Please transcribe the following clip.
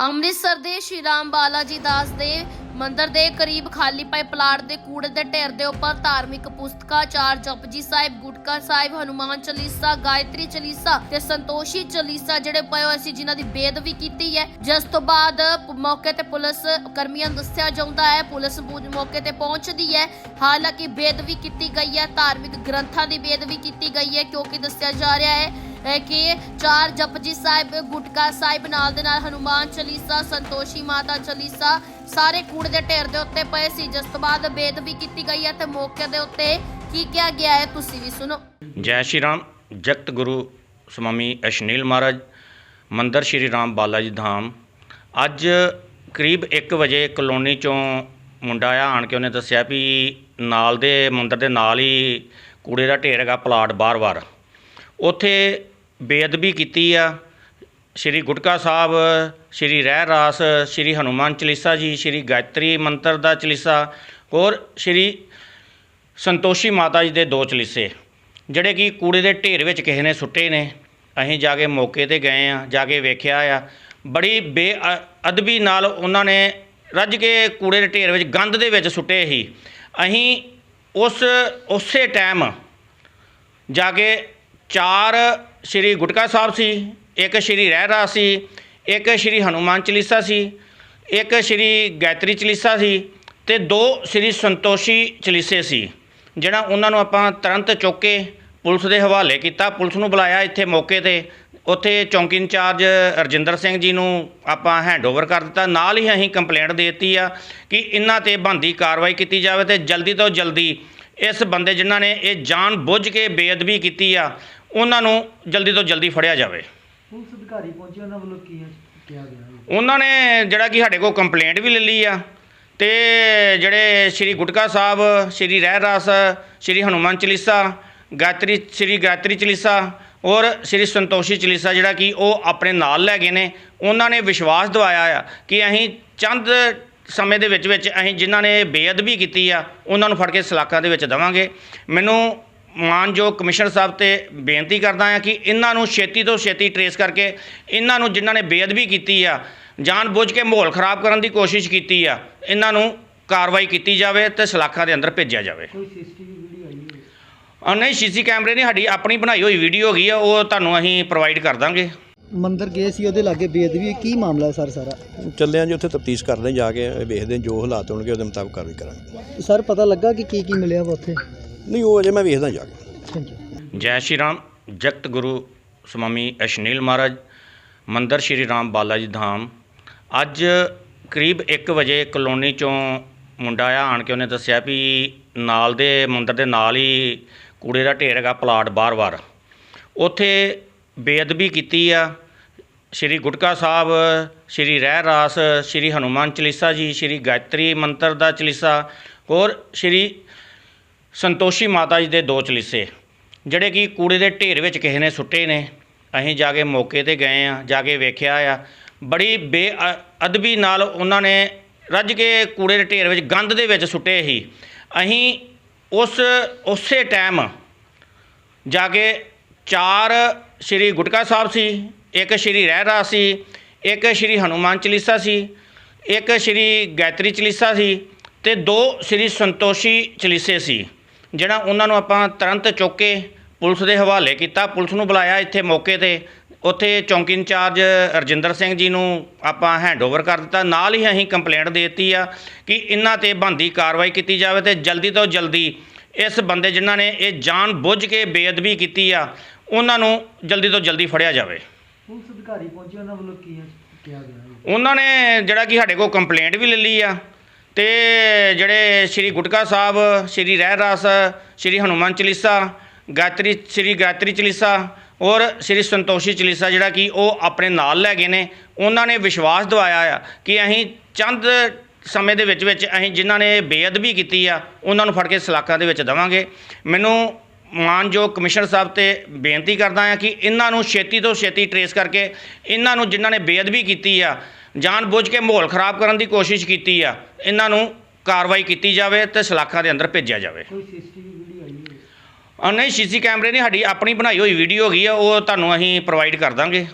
ਅੰਮ੍ਰਿਤਸਰ ਦੇ ਸ਼੍ਰੀ ਰਾਮ ਬਾਲਾ ਜੀ ਦਾਸ ਦੇ ਮੰਦਰ ਦੇ ਕਰੀਬ ਖਾਲੀ ਪਏ ਪਲਾਟ ਦੇ ਕੂੜੇ ਦੇ ਢੇਰ ਦੇ ਉੱਪਰ ਧਾਰਮਿਕ ਪੁਸਤਕਾਂ, ਚਾਰ ਜਪਜੀ ਸਾਹਿਬ, ਗੁਟਕਾ ਸਾਹਿਬ, ਹਨੂਮਾਨ ਚਾਲੀਸਾ, ਗਾਇਤਰੀ ਚਾਲੀਸਾ ਤੇ ਸੰਤੋਸ਼ੀ ਚਾਲੀਸਾ ਜਿਹੜੇ ਪਏ ਹੋਏ ਸੀ, ਜਿਨ੍ਹਾਂ ਦੀ ਬੇਦਬੀ ਕੀਤੀ ਹੈ। ਜਿਸ ਤੋਂ ਬਾਅਦ ਮੌਕੇ ਤੇ ਪੁਲਿਸ ਕਰਮੀਆਂ ਨੂੰ ਦੱਸਿਆ ਜਾਂਦਾ ਹੈ, ਪੁਲਿਸ ਮੌਕੇ ਤੇ ਪਹੁੰਚਦੀ ਹੈ। ਹਾਲਾਂਕਿ ਬੇਦਬੀ ਕੀਤੀ ਗਈ ਹੈ, ਧਾਰਮਿਕ ਗ੍ਰੰਥਾਂ ਦੀ ਬੇਦਬੀ ਕੀਤੀ ਗਈ ਹੈ, ਕਿਉਂਕਿ ਦੱਸਿਆ ਜਾ ਰਿਹਾ ਹੈ ਕਿ ਚਾਰ ਜਪਜੀ ਸਾਹਿਬ, ਗੁਟਕਾ ਸਾਹਿਬ ਨਾਲ ਦੇ ਨਾਲ ਹਨੂਮਾਨ ਚਾਲੀਸਾ, ਸੰਤੋਸ਼ੀ ਮਾਤਾ ਚਾਲੀਸਾ ਸਾਰੇ ਕੂੜੇ ਦੇ ਢੇਰ ਦੇ ਉੱਤੇ ਪਏ ਸੀ। ਜਿਸ ਤੋਂ ਬਾਅਦ ਬੇਦਬੀ ਕੀਤੀ ਗਈ ਹੈ ਤੇ ਮੌਕੇ ਦੇ ਉੱਤੇ ਕੀ ਕਿਹਾ ਗਿਆ ਹੈ ਤੁਸੀਂ ਵੀ ਸੁਣੋ। ਜੈ ਸ਼੍ਰੀ ਰਾਮ, ਜਗਤ ਗੁਰੂ ਸਵਾਮੀ ਅਸ਼ਨੀਲ ਮਹਾਰਾਜ, ਮੰਦਰ ਸ਼੍ਰੀ ਰਾਮ ਬਾਲਾ ਜੀ ਧਾਮ। ਅੱਜ ਕਰੀਬ 1 ਵਜੇ ਕਲੋਨੀ ਚੋਂ ਮੁੰਡਾ ਆ ਆਣ ਕੇ ਉਹਨੇ ਦੱਸਿਆ ਵੀ ਨਾਲ ਦੇ, ਮੰਦਰ ਦੇ ਨਾਲ ਹੀ ਕੂੜੇ ਦਾ ਢੇਰ ਹੈਗਾ ਪਲਾਟ ਬਾਰ-ਬਾਰ ਉੱਥੇ ਬੇਅਦਬੀ ਕੀਤੀ ਆ। ਸ਼੍ਰੀ ਗੁਟਕਾ ਸਾਹਿਬ, ਸ਼੍ਰੀ ਰਹਿ ਰਾਸ ਸ਼੍ਰੀ ਹਨੂਮਾਨ ਚਾਲੀਸਾ ਜੀ, ਸ਼੍ਰੀ ਗਾਇਤਰੀ ਮੰਤਰ ਦਾ ਚਾਲੀਸਾ ਔਰ ਸ਼੍ਰੀ ਸੰਤੋਸ਼ੀ ਮਾਤਾ ਜੀ ਦੇ ਦੋ ਚਲੀਸੇ, ਜਿਹੜੇ ਕਿ ਕੂੜੇ ਦੇ ਢੇਰ ਵਿੱਚ ਕਿਸੇ ਨੇ ਸੁੱਟੇ ਨੇ। ਅਸੀਂ ਜਾ ਕੇ ਮੌਕੇ ਤੇ ਗਏ ਆ, ਜਾ ਕੇ ਵੇਖਿਆ ਆ। ਬੜੀ ਬੇਅਦਬੀ ਨਾਲ ਉਹਨਾਂ ਨੇ ਰੱਜ ਕੇ ਕੂੜੇ ਦੇ ਢੇਰ ਵਿੱਚ ਗੰਦ ਦੇ ਵਿੱਚ ਸੁੱਟੇ ਸੀ। ਅਸੀਂ ਉਸ, ਉਸੇ ਟਾਈਮ ਜਾ ਕੇ ਚਾਰ ਸ਼੍ਰੀ ਗੁਟਕਾ ਸਾਹਿਬ ਸੀ, ਇੱਕ ਸ਼੍ਰੀ ਰਹਿ ਰਾਸ ਸੀ, ਇੱਕ ਸ਼੍ਰੀ ਹਨੂਮਾਨ ਚਾਲੀਸਾ ਸੀ, ਇੱਕ ਸ਼੍ਰੀ ਗਾਇਤਰੀ ਚਾਲੀਸਾ ਸੀ ਤੇ ਦੋ ਸ਼੍ਰੀ ਸੰਤੋਸ਼ੀ ਚਾਲੀਸੇ ਸੀ, ਜਿਹੜਾ ਉਹਨਾਂ ਨੂੰ ਆਪਾਂ ਤੁਰੰਤ ਚੁੱਕ ਕੇ ਪੁਲਿਸ ਦੇ ਹਵਾਲੇ ਕੀਤਾ, ਪੁਲਿਸ ਨੂੰ ਬੁਲਾਇਆ ਇੱਥੇ ਮੌਕੇ ਤੇ, ਉੱਥੇ ਚੌਂਕੀ ਇੰਚਾਰਜ ਰਜਿੰਦਰ ਸਿੰਘ ਜੀ ਨੂੰ ਆਪਾਂ ਹੈਂਡਓਵਰ ਕਰ ਦਿੱਤਾ, ਨਾਲ ਹੀ ਅਸੀਂ ਕੰਪਲੇਂਟ ਦੇ ਦਿੱਤੀ ਆ ਕਿ ਇਹਨਾਂ ਤੇ ਬੰਦੀ ਕਾਰਵਾਈ ਕੀਤੀ ਜਾਵੇ ਤੇ ਜਲਦੀ ਤੋਂ ਜਲਦੀ ਇਸ ਬੰਦੇ ਜਿਨ੍ਹਾਂ ਨੇ ਇਹ ਜਾਣ ਬੁੱਝ ਕੇ ਬੇਅਦਬੀ ਕੀਤੀ ਆ ਉਹਨਾਂ ਨੂੰ ਜਲਦੀ ਤੋਂ ਜਲਦੀ ਫੜਿਆ ਜਾਵੇ ਪੁਲਿਸ ਅਧਿਕਾਰੀ ਪਹੁੰਚੇ ਉਹਨਾਂ ਵੱਲੋਂ ਕੀ ਕਿਹਾ ਗਿਆ? ਉਹਨਾਂ ਨੇ ਜਿਹੜਾ ਕਿ ਸਾਡੇ ਕੋਲ ਕੰਪਲੇਂਟ ਵੀ ਲੈ ਲਈ ਆ ਤੇ ਜਿਹੜੇ ਸ਼੍ਰੀ ਗੁਟਕਾ ਸਾਹਿਬ ਸ਼੍ਰੀ ਰਹਿ ਰਾਸ ਸ਼੍ਰੀ ਹਨੂਮਾਨ ਚਾਲੀਸਾ ਗਾਇਤਰੀ ਸ਼੍ਰੀ ਗਾਇਤਰੀ ਚਾਲੀਸਾ ਔਰ ਸ਼੍ਰੀ ਸੰਤੋਸ਼ੀ ਚਾਲੀਸਾ ਜਿਹੜਾ ਕਿ ਉਹ ਆਪਣੇ ਨਾਲ ਲੈ ਗਏ ਨੇ ਉਹਨਾਂ ਨੇ ਵਿਸ਼ਵਾਸ ਦਿਵਾਇਆ ਆ ਕਿ ਅਸੀਂ ਚੰਦ ਸਮੇਂ ਦੇ ਵਿੱਚ ਵਿੱਚ ਅਸੀਂ ਜਿਨ੍ਹਾਂ ਨੇ ਬੇਅਦਬੀ ਕੀਤੀ ਆ ਉਹਨਾਂ ਨੂੰ ਫੜ ਕੇ ਸਲਾਖਾਂ ਦੇ ਵਿੱਚ ਦੇਵਾਂਗੇ ਮੈਨੂੰ ਮਾਨਯੋਗ ਕਮਿਸ਼ਨਰ ਸਾਹਿਬ ਤੇ ਬੇਨਤੀ ਕਰਦਾ ਹਾਂ ਕਿ ਇਹਨਾਂ ਨੂੰ ਛੇਤੀ ਤੋਂ ਛੇਤੀ ਟਰੇਸ ਕਰਕੇ ਇਹਨਾਂ ਨੂੰ ਜਿਨ੍ਹਾਂ ਨੇ ਬੇਅਦਬੀ ਕੀਤੀ ਆ ਜਾਣ ਬੁੱਝ ਕੇ ਮਾਹੌਲ ਖਰਾਬ ਕਰਨ ਦੀ ਕੋਸ਼ਿਸ਼ ਕੀਤੀ ਆ ਇਹਨਾਂ ਨੂੰ ਕਾਰਵਾਈ ਕੀਤੀ ਜਾਵੇ ਤੇ ਸਲਾਖਾਂ ਦੇ ਅੰਦਰ ਭੇਜਿਆ ਜਾਵੇ। ਕੋਈ ਸੀਸੀਟੀਵੀ ਵੀਡੀਓ ਆਈ ਹੈ? ਔਰ ਨਹੀਂ ਸੀਸੀ ਕੈਮਰੇ ਨਹੀਂ ਸਾਡੀ ਆਪਣੀ ਬਣਾਈ ਹੋਈ ਵੀਡੀਓ ਹੈਗੀ ਆ ਉਹ ਤੁਹਾਨੂੰ ਅਸੀਂ ਪ੍ਰੋਵਾਈਡ ਕਰ ਦਾਂਗੇ। ਮੰਦਰ ਗਏ ਸੀ ਉਹਦੇ ਲਾਗੇ ਬੇਅਦਬੀ ਕੀ ਮਾਮਲਾ ਹੈ ਸਰ ਸਾਰਾ? ਚੱਲੇ ਹਾਂ ਜੀ ਉੱਥੇ ਤਫਤੀਸ਼ ਕਰਦੇ ਜਾ ਕੇ ਵੇਖਦੇ ਜੋ ਹਾਲਾਤ ਹੋਣਗੇ ਉਹਦੇ ਮੁਤਾਬਕ ਕਾਰਵਾਈ ਕਰਾਂਗੇ। ਸਰ ਪਤਾ ਲੱਗਾ ਕਿ ਕੀ ਕੀ ਮਿਲਿਆ ਵਾ ਉੱਥੇ? ਨਹੀਂ, ਉਹ ਅਜੇ ਮੈਂ ਵੇਖਦਾ ਜਾ ਕੇ। ਥੈਂਕ ਯੂ ਜੈ ਸ਼੍ਰੀ ਰਾਮ, ਜਗਤ ਗੁਰੂ ਸਵਾਮੀ ਅਸ਼ਨੀਲ ਮਹਾਰਾਜ, ਮੰਦਰ ਸ਼੍ਰੀ ਰਾਮ ਬਾਲਾ ਜੀ ਧਾਮ। ਅੱਜ ਕਰੀਬ 1 ਵਜੇ ਕਲੋਨੀ ਚੋਂ ਮੁੰਡਾ ਆ ਆਣ ਕੇ ਉਹਨੇ ਦੱਸਿਆ ਵੀ ਨਾਲ ਦੇ, ਮੰਦਰ ਦੇ ਨਾਲ ਹੀ ਕੂੜੇ ਦਾ ਢੇਰ ਹੈਗਾ ਪਲਾਟ ਬਾਰ-ਬਾਰ ਉੱਥੇ ਬੇਅਦਬੀ ਕੀਤੀ ਆ। ਸ਼੍ਰੀ ਗੁਟਕਾ ਸਾਹਿਬ, ਸ਼੍ਰੀ ਰਹਿ ਰਾਸ ਸ਼੍ਰੀ ਹਨੂਮਾਨ ਚਾਲੀਸਾ ਜੀ, ਸ਼੍ਰੀ ਗਾਇਤਰੀ ਮੰਤਰ ਦਾ ਚਾਲੀਸਾ, ਹੋਰ ਸ਼੍ਰੀ ਸੰਤੋਸ਼ੀ ਮਾਤਾ ਜੀ ਦੇ ਦੋ ਚਲੀਸੇ, ਜਿਹੜੇ ਕਿ ਕੂੜੇ ਦੇ ਢੇਰ ਵਿੱਚ ਕਿਸੇ ਨੇ ਸੁੱਟੇ ਨੇ। ਅਸੀਂ ਜਾ ਕੇ ਮੌਕੇ ਤੇ ਗਏ ਆ ਜਾ ਕੇ ਵੇਖਿਆ ਆ। ਬੜੀ ਬੇਅਦਬੀ ਨਾਲ ਉਹਨਾਂ ਨੇ ਰੱਜ ਕੇ ਕੂੜੇ ਦੇ ਢੇਰ ਵਿੱਚ ਗੰਦ ਦੇ ਵਿੱਚ ਸੁੱਟੇ ਸੀ। ਅਸੀਂ ਉਸ, ਉਸੇ ਟਾਈਮ ਜਾ ਕੇ ਚਾਰ ਸ਼੍ਰੀ ਗੁਟਕਾ ਸਾਹਿਬ ਸੀ, ਇੱਕ ਸ਼੍ਰੀ ਰਹਿ ਰਾਸ ਸੀ, ਇੱਕ ਸ਼੍ਰੀ ਹਨੂਮਾਨ ਚਾਲੀਸਾ ਸੀ, ਇੱਕ ਸ਼੍ਰੀ ਗਾਇਤਰੀ ਚਾਲੀਸਾ ਸੀ ਤੇ ਦੋ ਸ਼੍ਰੀ ਸੰਤੋਸ਼ੀ ਚਾਲੀਸੇ ਸੀ। ਜਿਹੜਾ ਉਹਨਾਂ ਨੂੰ ਆਪਾਂ ਤੁਰੰਤ ਚੁੱਕ ਕੇ ਪੁਲਿਸ ਦੇ ਹਵਾਲੇ ਕੀਤਾ। ਪੁਲਿਸ ਨੂੰ ਬੁਲਾਇਆ ਇੱਥੇ ਮੌਕੇ ਤੇ। ਉੱਥੇ ਚੌਂਕੀ ਇੰਚਾਰਜ ਰਜਿੰਦਰ ਸਿੰਘ ਜੀ ਨੂੰ ਆਪਾਂ ਹੈਂਡਓਵਰ ਕਰ ਦਿੱਤਾ। ਨਾਲ ਹੀ ਅਸੀਂ ਕੰਪਲੇਂਟ ਦੇ ਦਿੱਤੀ ਆ ਕਿ ਇਹਨਾਂ ਤੇ ਬੰਦੀ ਕਾਰਵਾਈ ਕੀਤੀ ਜਾਵੇ ਤੇ ਜਲਦੀ ਤੋਂ ਜਲਦੀ ਇਸ ਬੰਦੇ ਜਿਨ੍ਹਾਂ ਨੇ ਇਹ ਜਾਣ ਬੁੱਝ ਕੇ ਬੇਅਦਬੀ ਕੀਤੀ ਆ ਉਹਨਾਂ ਨੂੰ ਜਲਦੀ ਤੋਂ ਜਲਦੀ ਫੜਿਆ ਜਾਵੇ। ਪੁਲਿਸ ਅਧਿਕਾਰੀ ਪਹੁੰਚੇ ਉਹਨਾਂ ਵੱਲੋਂ ਕੀ ਕਿਹਾ ਗਿਆ? ਉਹਨਾਂ ਨੇ ਜਿਹੜਾ ਕਿ ਸਾਡੇ ਕੋਲ ਕੰਪਲੇਂਟ ਵੀ ਲੈ ਲਈ ਆ। ਤੇ ਜਿਹੜੇ ਸ਼੍ਰੀ ਗੁਟਕਾ ਸਾਹਿਬ, ਸ਼੍ਰੀ ਰਹਿ ਰਾਸ ਸ਼੍ਰੀ ਹਨੂਮਾਨ ਚਾਲੀਸਾ, ਗਾਇਤਰੀ, ਸ਼੍ਰੀ ਗਾਇਤਰੀ ਚਾਲੀਸਾ ਔਰ ਸ਼੍ਰੀ ਸੰਤੋਸ਼ੀ ਚਾਲੀਸਾ ਜਿਹੜਾ ਕਿ ਉਹ ਆਪਣੇ ਨਾਲ ਲੈ ਗਏ ਨੇ, ਉਹਨਾਂ ਨੇ ਵਿਸ਼ਵਾਸ ਦਿਵਾਇਆ ਆ ਕਿ ਅਸੀਂ ਚੰਦ ਸਮੇਂ ਦੇ ਵਿੱਚ ਵਿੱਚ ਅਸੀਂ ਜਿਨ੍ਹਾਂ ਨੇ ਬੇਅਦਬੀ ਕੀਤੀ ਆ, ਉਹਨਾਂ ਨੂੰ ਫੜ ਕੇ ਸਲਾਖਾਂ ਦੇ ਵਿੱਚ ਦੇਵਾਂਗੇ। ਮੈਨੂੰ ਮਾਨਯੋਗ ਕਮਿਸ਼ਨਰ ਸਾਹਿਬ ਤੇ ਬੇਨਤੀ ਕਰਦਾ ਹਾਂ ਕਿ ਇਹਨਾਂ ਨੂੰ ਛੇਤੀ ਤੋਂ ਛੇਤੀ ਟਰੇਸ ਕਰਕੇ, ਇਹਨਾਂ ਨੂੰ ਜਿਨ੍ਹਾਂ ਨੇ ਬੇਅਦਬੀ ਕੀਤੀ ਆ ਜਾਣ ਬੁੱਝ ਕੇ ਮਾਹੌਲ ਖਰਾਬ ਕਰਨ ਦੀ ਕੋਸ਼ਿਸ਼ ਕੀਤੀ ਆ ਇਹਨਾਂ ਨੂੰ ਕਾਰਵਾਈ ਕੀਤੀ ਜਾਵੇ ਤੇ ਸਲਾਖਾਂ ਦੇ ਅੰਦਰ ਭੇਜਿਆ ਜਾਵੇ। ਕੋਈ ਸੀਸੀਟੀਵੀ ਵੀਡੀਓ ਆਈ ਨਹੀਂ ਸੀਸੀ ਕੈਮਰੇ ਨਹੀਂ ਸਾਡੀ ਆਪਣੀ ਬਣਾਈ ਹੋਈ ਵੀਡੀਓ ਹੈਗੀ ਆ ਉਹ ਤੁਹਾਨੂੰ ਅਸੀਂ ਪ੍ਰੋਵਾਈਡ ਕਰ ਦਾਂਗੇ।